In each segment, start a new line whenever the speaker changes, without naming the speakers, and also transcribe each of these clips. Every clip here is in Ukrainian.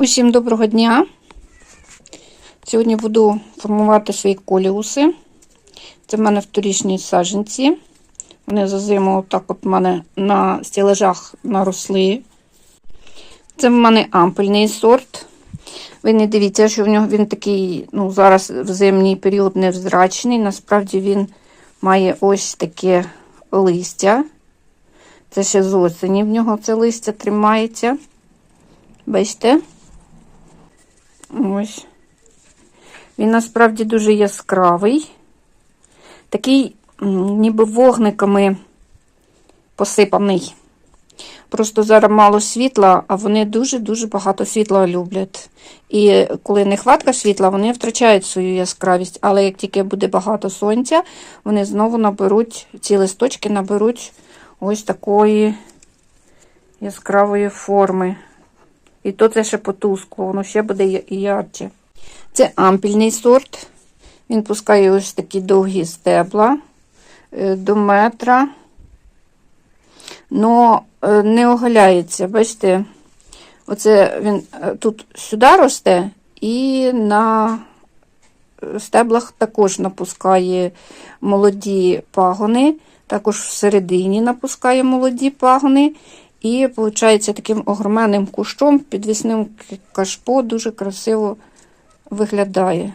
Усім доброго дня. Сьогодні буду формувати свої коліуси. Це в мене вторічні саджанці. Вони за зиму отак от в мене на стілежах наросли. Це в мене ампельний сорт. Ви не дивіться, що в нього він такий, ну, зараз в зимній період невзрачний. Насправді він має ось таке листя. Це ще з осені в нього це листя тримається. Бачите? Ось. Він насправді дуже яскравий. Такий, ніби вогниками посипаний. Просто зараз мало світла, а вони дуже-дуже багато світла люблять. І коли нехватка світла, вони втрачають свою яскравість. Але як тільки буде багато сонця, вони знову наберуть, ці листочки наберуть ось такої яскравої форми. І то це ще потускло, воно ще буде ярче. Це ампільний сорт. Він пускає ось такі довгі стебла до метра. Но не оголяється. Бачите, оце він тут сюди росте і на стеблах також напускає молоді пагони, також всередині напускає молоді пагони. І, виходить, таким огроменним кущом, підвісним кашпо дуже красиво виглядає.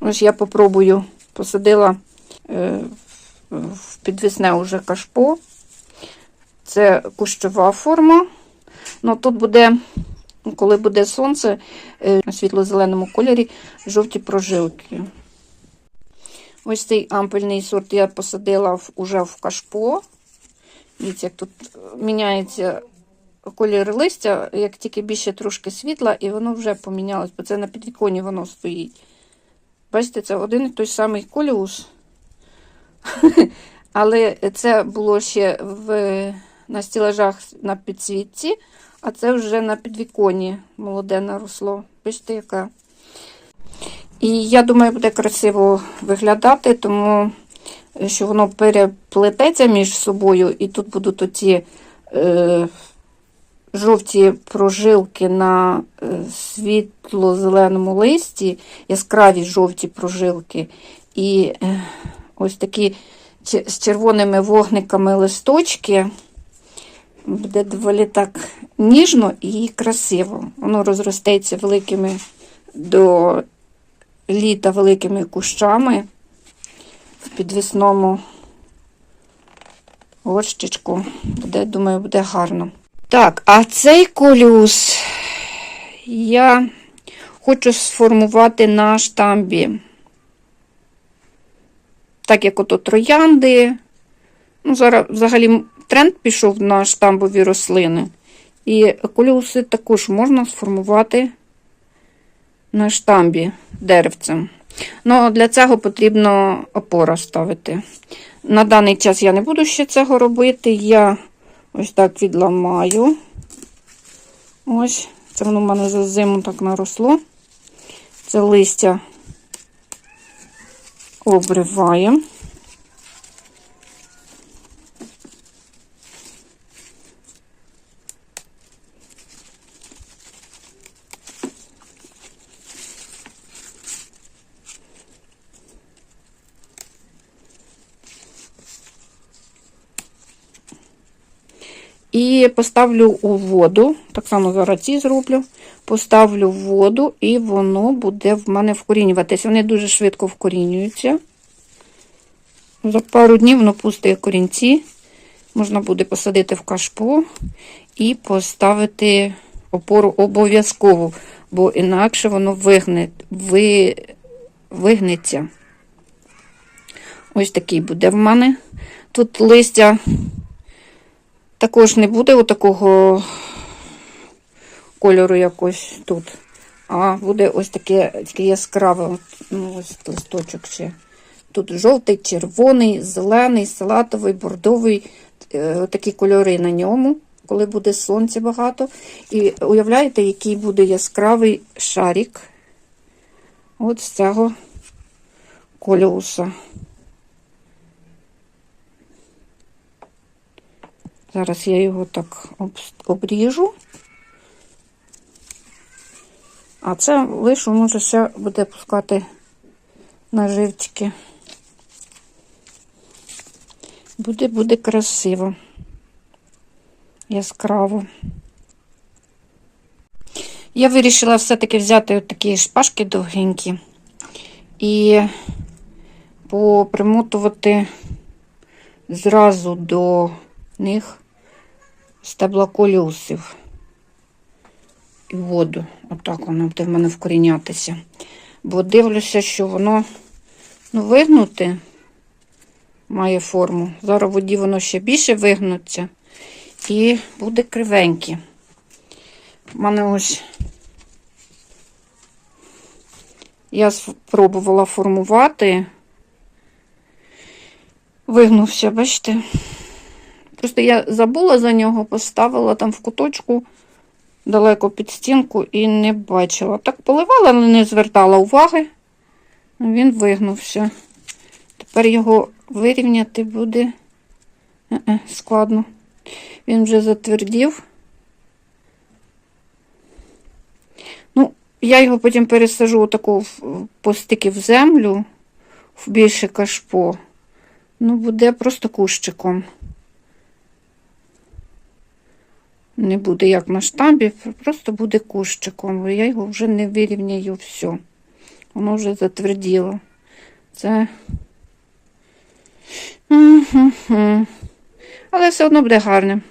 Ось я попробую, посадила е, в підвісне уже кашпо. Це кущова форма. Ну, Тут буде, коли буде сонце, е, на світло-зеленому кольорі, жовті прожилки. Ось цей ампельний сорт я посадила в, в кашпо. Дивіться, як тут міняється колір листя, як тільки більше трошки світла, і воно вже помінялось, бо це на підвіконі воно стоїть. Бачите, це один і той самий коліус. Але це було ще в, на стілажах на підсвітці, а це вже на підвіконі молоде наросло. Бачите, яка. І я думаю, буде красиво виглядати, тому що воно переплететься між собою, і тут будуть оці е, жовті прожилки на е, світло-зеленому листі, яскраві жовті прожилки, і е, ось такі з червоними вогниками листочки. Буде доволі так ніжно і красиво. Воно розростеться великими до літа великими кущами в підвісному горщичку. Буде, думаю, буде гарно. Так, а цей колюс я хочу сформувати на штамбі. Так як ото троянди. Ну, Зараз взагалі тренд пішов на штамбові рослини. І колюси також можна сформувати на штамбі деревцем. Ну, Для цього потрібно опора ставити. На даний час я не буду ще цього робити. Я ось так відламаю. Ось, це воно в мене за зиму так наросло. Це листя обриваємо. І поставлю у воду, так само зараз ці зроблю, поставлю в воду, і воно буде в мене вкорінюватися. Вони дуже швидко вкорінюються. За пару днів воно пустить корінці. Можна буде посадити в кашпо і поставити опору обов'язково, бо інакше воно вигне, ви, вигнеться. Ось такий буде в мене. Тут листя. Також не буде отакого кольору якось тут. А буде ось таке таке яскраве ну, ось листочок ще. Тут жовтий, червоний, зелений, салатовий, бордовий, е, такі кольори на ньому, коли буде сонця багато. І уявляєте, який буде яскравий шарик от з цього колюса. Зараз я його так обріжу. А це лишу, може, ще буде пускати наживчики. Буде, буде красиво. Яскраво. Я вирішила все-таки взяти такі шпажки довгенькі і попримотувати зразу до них стебла колюсів і воду. Отак воно буде в мене вкорінятися. Бо дивлюся, що воно ну, вигнуте має форму. Зараз в воді воно ще більше вигнуться і буде кривеньке. У мене ось я спробувала формувати. Вигнувся, бачите? Просто я забула за нього, поставила там в куточку далеко під стінку і не бачила. Так поливала, але не звертала уваги. Він вигнувся. Тепер його вирівняти буде Е-е, складно. Він вже затвердів. Ну, я його потім пересажу отаку в- постики в землю, в більше кашпо. Ну, буде просто кущиком. Не буде як на штамбі, просто буде кущиком. Я його вже не вирівняю все. Воно вже затверділо. Це. Але все одно буде гарним.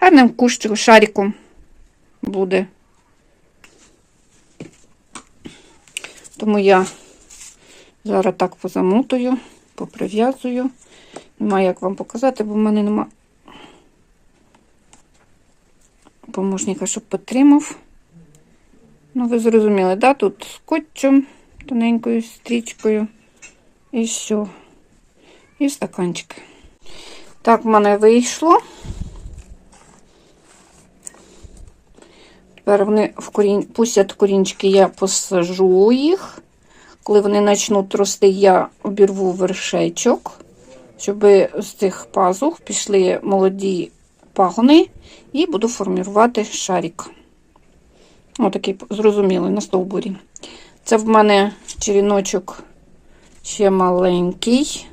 Гарним кущиком, шариком буде. Тому я зараз так позамутую, поприв'язую. Немає як вам показати, бо в мене нема помощника, щоб підтримав. Ну, ви зрозуміли, да? Тут скотчем, тоненькою стрічкою. І все. І стаканчик. Так, в мене вийшло. Тепер вони в корінь, пустять корінчики, я посажу їх. Коли вони почнуть рости, я обірву вершечок, щоб з цих пазух пішли молоді пагони і буду формувати шарик. Отакий, зрозумілий, на стовбурі. Це в мене черіночок ще маленький.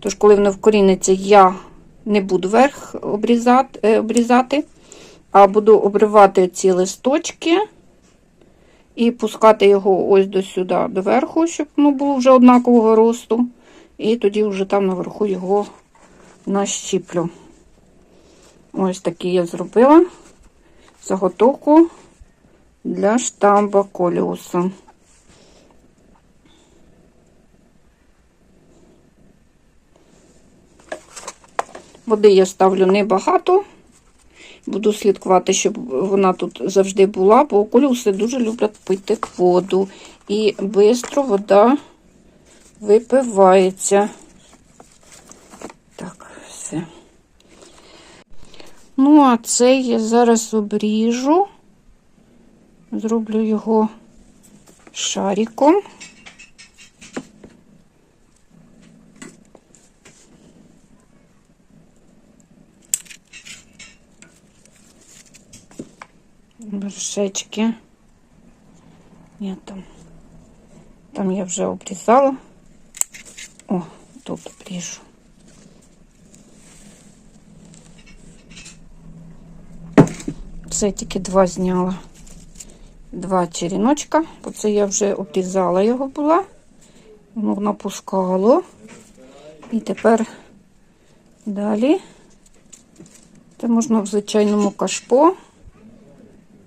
Тож, коли воно вкоріниться, я не буду верх обрізати, е, обрізати а буду обривати ці листочки і пускати його ось до сюди, до верху, щоб воно було вже однакового росту. І тоді вже там наверху його нащіплю. Ось такий я зробила заготовку для штамба коліуса. Води я ставлю небагато. Буду слідкувати, щоб вона тут завжди була, бо колюси дуже люблять пити воду. І швидко вода випивається. Так, все. Ну, а цей я зараз обріжу, зроблю його шариком. вершечки. Я там, там я вже обрізала. О, тут обріжу. Це тільки два зняла. Два черіночка, бо це я вже обрізала його була. Воно напускало. І тепер далі. Це можна в звичайному кашпо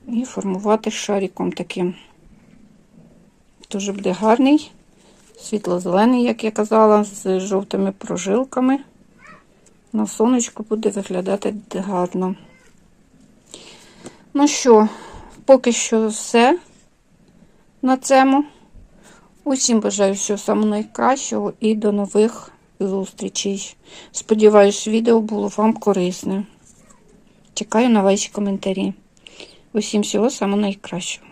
і формувати шариком таким. Дуже буде гарний, світло-зелений, як я казала, з жовтими прожилками. На сонечку буде виглядати гарно. Ну що, поки що все на цьому. Усім бажаю всього самого найкращого і до нових зустрічей. Сподіваюсь, відео було вам корисне. Чекаю на ваші коментарі. Усім всього самого найкращого.